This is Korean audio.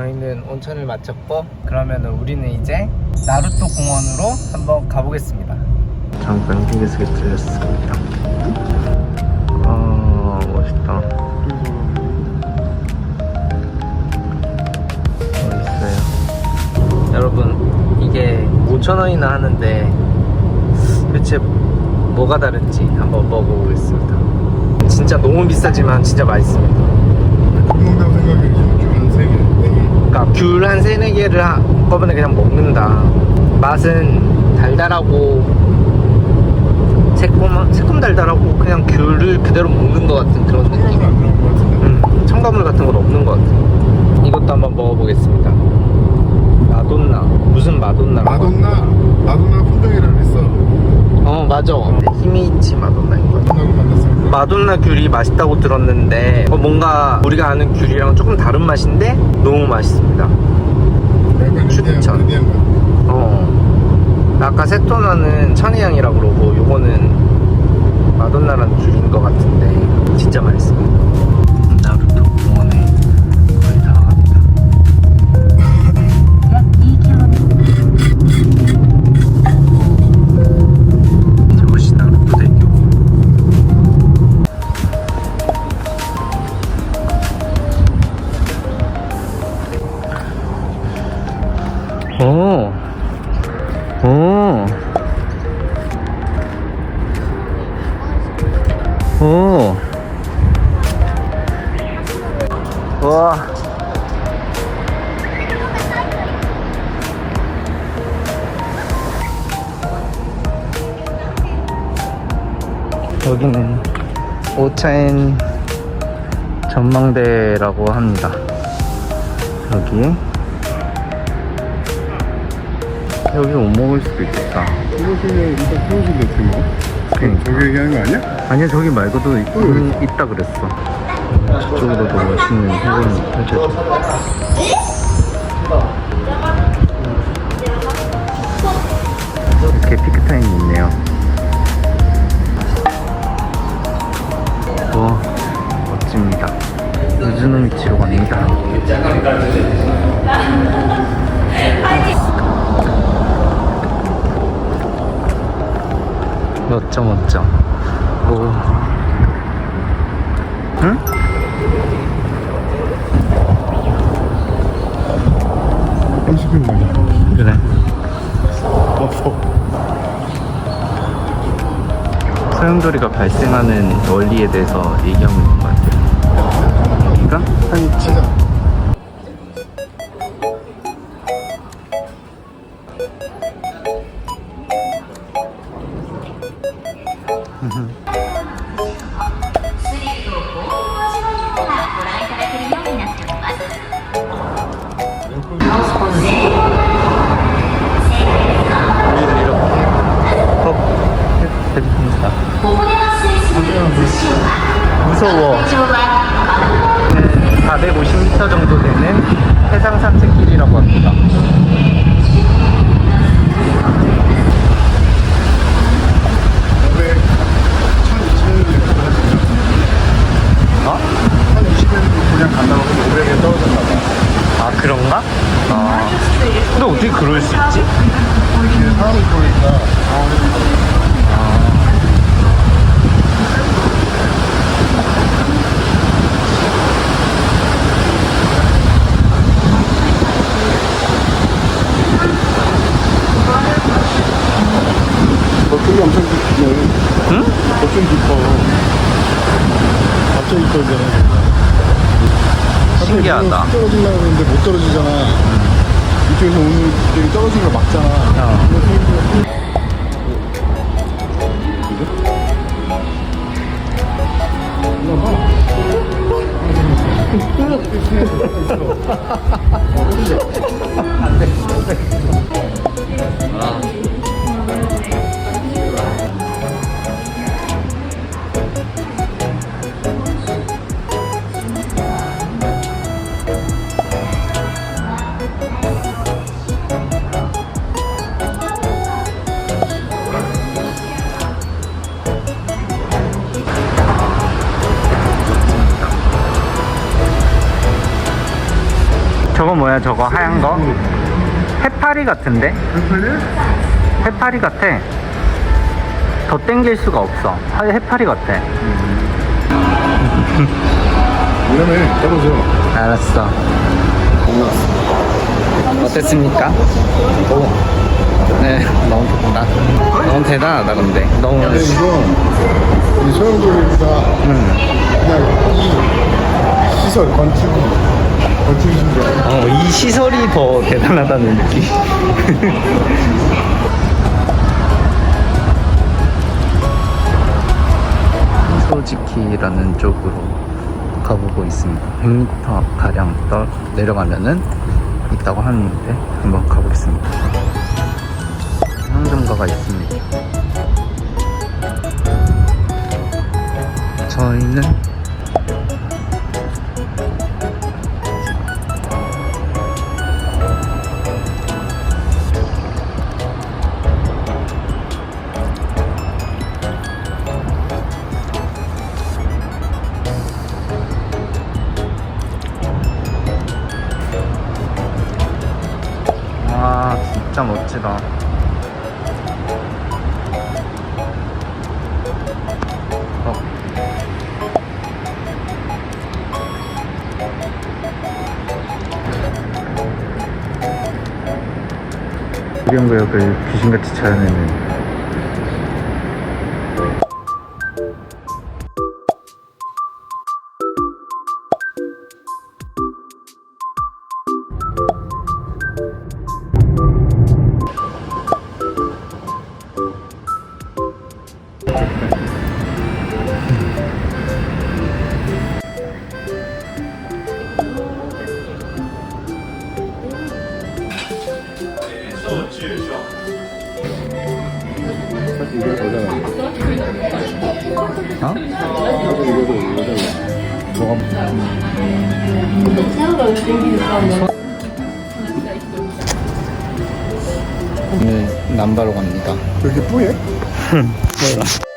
저희는 온천을 마쳤고 그러면 우리는 이제 나루토 공원으로 한번 가보겠습니다. 잠깐 스게 들렸습니다. 아 멋있다. 멋있어요. 여러분 이게 5천 원이나 하는데 대체 뭐가 다른지 한번 먹어보겠습니다. 진짜 너무 비싸지만 진짜 맛있습니다. 그러니까 귤 한 세네 개를 한꺼번에 그냥 먹는다. 맛은 달달하고 새콤 새콤 달달하고 그냥 귤을 그대로 먹는 것 같은 그런 느낌. 음, 첨가물 같은 건 없는 것 같아. 이것도 한번 먹어보겠습니다. 마돈나 무슨 마돈나? 마돈나, 마돈나 품종이라 그랬어. 어 맞아. 히미치 마 마돈나 귤이 맛있다고 들었는데 어, 뭔가 우리가 아는 귤이랑 조금 다른 맛인데 너무 맛있습니다. 추천. 어. 아까 세토나는 천혜향이라고 그러고 요거는 여기는 오차엔 전망대라고 합니다. 여기에 여기 못 먹을 수도 있겠다. 이것이면 일단 키워준대 지금. 그러니까. 저기 얘기하는 거 아니야? 아니야 저기 말고도 있, 음, 있다 그랬어. 저쪽으로도 멋있는 해변이 펼쳐져. 5.5점 오. 응? 아이스크림 먹자 그래. 소용돌이가 발생하는 원리에 대해서 얘기하고 있는 것 같아요. 그러니까? 한 지금 그냥 간다고 해서 500에 떨어졌나 봐. 아 그런가? 아. 근데 어떻게 그럴 수 있지? 이게 사람이 보니까 거쪽이 엄청 깊네. 응? 거쪽이 깊어. 갑자기 떨잖아. 신기하다. 음, 떨어지려고 했는데 못 떨어지잖아. 음. 이쪽에서 오는 이쪽이 떨어지는 걸 막잖아. 저거 뭐야 저거 하얀 거? 해파리 같은데? 해파리? 해파리 같아. 더 땡길 수가 없어. 하- 해파리 같아. 미안해 떨어져 알았어. 어땠습니까? 오. 네, 너무 덥다. 너무 대단하다, 근데. 너무. 근데 이거 이 소형돌이보다 음. 그냥 이 시설 건축 어, 이 시설이 더 대단하다는 느낌. 소지키라는 쪽으로 가보고 있습니다. 100m 가량 떠 내려가면은 있다고 하는데 한번 가보겠습니다. 상점가가 있습니다. 저희는 아 진짜 멋지다. 어. 의령구역을 귀신같이 찾아내는 사실 이거 여자가 어? 사실 이거도 여자가 뭐가 오늘 남바로 갑니다. 왜 이렇게 뿌예? 몰라.